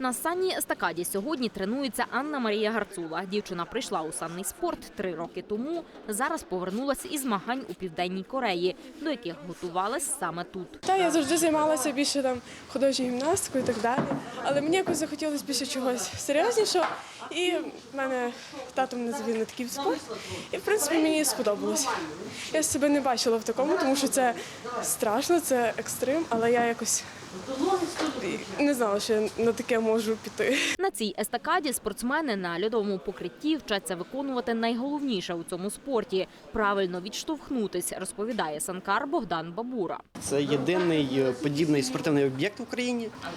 На санній естакаді сьогодні тренується Анна Марія Гарцула. Дівчина прийшла у санний спорт три роки тому. Зараз повернулася із змагань у південній Кореї, до яких готувалась саме тут. Та я завжди займалася більше там художньою гімнастикою і так далі. Але мені якось захотілося більше чогось серйознішого. І в мене тато мене завів на такий спорт. І в принципі мені сподобалось. Я себе не бачила в такому, тому що це страшно, це екстрим, але я якось не знала, що я на таке можу піти. На цій естакаді спортсмени на льодовому покритті вчаться виконувати найголовніше у цьому спорті правильно відштовхнутись, розповідає санкар Богдан Бабура. Це єдиний е, подібний спортивний об'єкт в Україні. Е,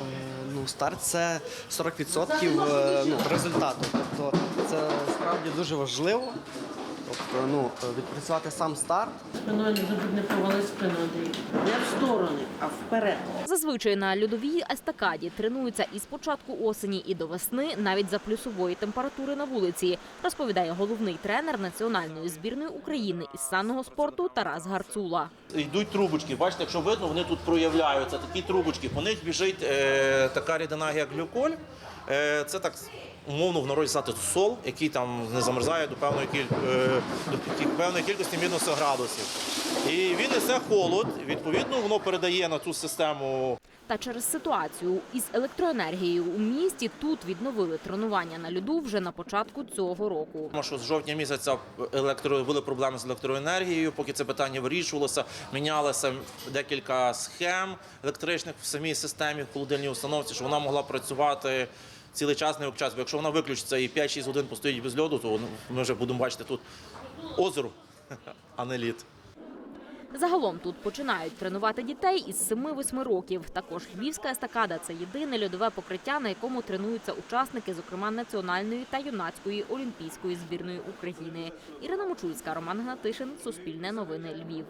Ну, старт це 40% е, ну, результату. Тобто це справді дуже важливо. Тобто, ну, е, відпрацювати сам старт. Спиною не провали спину Андрій. Не в сторони, а вперед. Зазвичай на льодовій естакаді тренуються із початку осені і до весни, навіть за плюсової температури на вулиці, розповідає головний тренер національної збірної України із санного спорту Тарас Гарцула. йдуть трубочки. Бачите, якщо видно, вони тут проявляються. Такі трубочки. По них біжить е, така рідина, як глюколь. Е, це так умовно в народі сказати сол, який там не замерзає до певної кіль... е, до певної кількості мінус градусів. І він несе холод. Відповідно, воно передає на цю систему Та через ситуацію із електроенергією у місті тут відновили тренування на льоду вже на початку цього року. Тому що з жовтня місяця електро були проблеми з електроенергією. Поки це питання вирішувалося, мінялося декілька схем електричних в самій системі в холодильній установці, щоб вона могла працювати цілий час, не час. Бо якщо вона виключиться і 5-6 годин постоїть без льоду, то ми вже будемо бачити тут озеро, а не лід. Загалом тут починають тренувати дітей із 7-8 років. Також львівська естакада це єдине льодове покриття, на якому тренуються учасники, зокрема національної та юнацької олімпійської збірної України. Ірина Мочульська, Роман Гнатишин, Суспільне новини Львів.